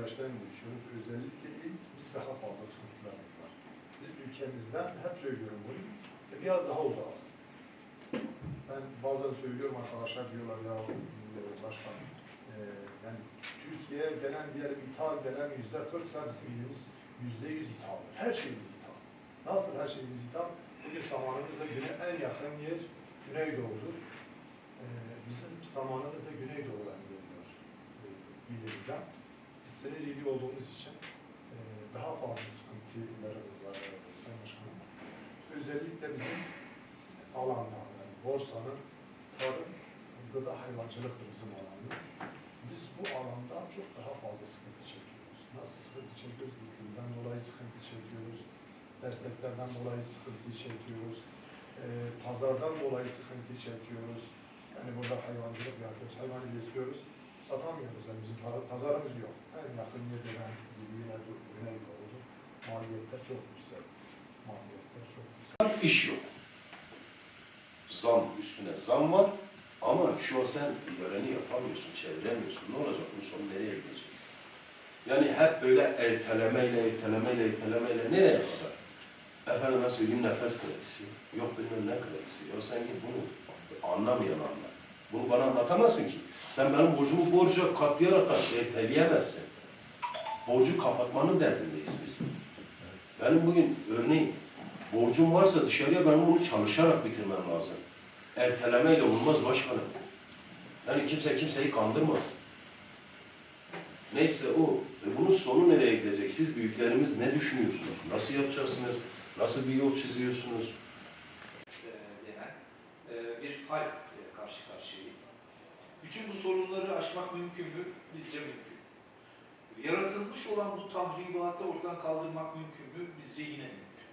süreçten geçiyoruz. Özellikle ilk biz daha fazla sıkıntılarımız var. Biz ülkemizden hep söylüyorum bunu. e, Biraz daha uzağız. Ben bazen söylüyorum arkadaşlar diyorlar ya e, başkan e, yani Türkiye'ye gelen diğer ithal gelen yüzde kırksa bizim ilimiz yüzde yüz ithaldır. Her şeyimiz ithal. Nasıl her şeyimiz ithal? Bugün zamanımızda güne en yakın yer Güneydoğu'dur. E, bizim zamanımızda Güneydoğu'dan geliyor e, ilimize. İlgili olduğumuz için e, daha fazla sıkıntılarımız var Sayın Başkanım. Özellikle bizim alanda, yani borsanın tarım, gıda hayvancılıktır bizim alanımız. Biz bu alanda çok daha fazla sıkıntı çekiyoruz. Nasıl sıkıntı çekiyoruz? İklimden dolayı sıkıntı çekiyoruz. Desteklerden dolayı sıkıntı çekiyoruz. E, pazardan dolayı sıkıntı çekiyoruz. Yani burada hayvancılık yapıyoruz, hayvanı besliyoruz. Satamıyoruz yani bizim pa- pazarımız yok. En yakın yer veren yine Güneydoğu'dur. Maliyetler çok yüksek. Maliyetler çok yüksek. iş yok. Zam üstüne zam var ama şu an sen göreni yapamıyorsun, çeviremiyorsun. Ne olacak bu son nereye gidecek? Yani hep böyle ertelemeyle, ertelemeyle, ertelemeyle nereye kadar? Efendime söyleyeyim nefes kredisi, yok bilmem ne kredisi. Ya sen bunu anlamayan anlar. Bunu bana anlatamazsın ki. Sen benim borcumu borca katlayarak erteleyemezsin. Borcu kapatmanın derdindeyiz biz. Benim bugün örneğin borcum varsa dışarıya benim onu çalışarak bitirmem lazım. Ertelemeyle olmaz başkanım. Yani kimse kimseyi kandırmasın. Neyse o. E bunun sonu nereye gidecek? Siz büyüklerimiz ne düşünüyorsunuz? Nasıl yapacaksınız? Nasıl bir yol çiziyorsunuz? e, denen e, bir hal. Bütün bu sorunları aşmak mümkün mü? Bizce mümkün. Yaratılmış olan bu tahribatı ortadan kaldırmak mümkün mü? Bizce yine mümkün.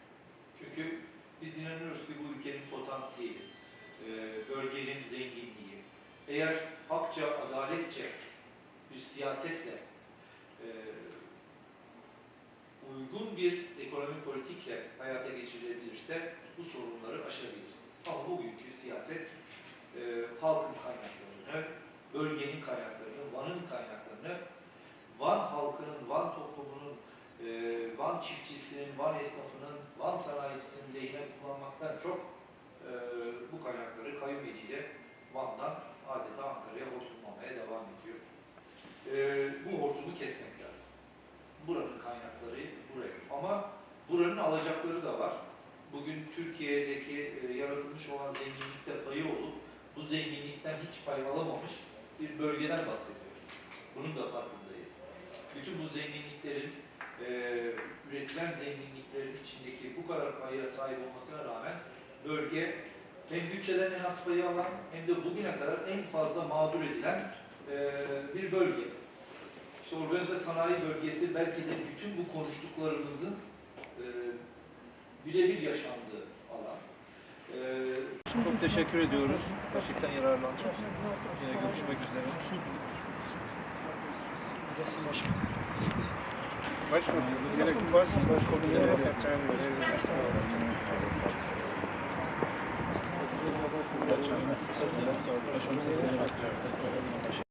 Çünkü biz inanıyoruz ki bu ülkenin potansiyeli, e, bölgenin zenginliği, eğer hakça, adaletçe bir siyasetle e, uygun bir ekonomi politikle hayata geçirilebilirse bu sorunları aşabiliriz. Ama bugünkü siyaset e, halkın kaynaklarını, bölgenin kaynaklarını, Van'ın kaynaklarını, Van halkının, Van toplumunun, e, Van çiftçisinin, Van esnafının, Van sanayicisinin lehine kullanmaktan çok e, bu kaynakları kayyum eliyle Van'dan adeta Ankara'ya hortumlamaya devam ediyor. E, bu hortumu kesmek lazım. Buranın kaynakları buraya. Ama buranın alacakları da var. Bugün Türkiye'deki yaratılmış olan zenginlikte payı olup bu zenginlikten hiç pay alamamış bir bölgeden bahsediyoruz. Bunun da farkındayız. Bütün bu zenginliklerin, e, üretilen zenginliklerin içindeki bu kadar paya sahip olmasına rağmen bölge hem bütçeden en az payı alan hem de bugüne kadar en fazla mağdur edilen e, bir bölge. İşte organize sanayi bölgesi belki de bütün bu konuştuklarımızın e, birebir yaşandığı alan. E, Çok teşekkür ediyoruz. Gerçekten yararlandık. Yine görüşmek üzere. Başkanım, gerek baş, başkomiserim. Seçen Başkanım, sesini bekliyoruz.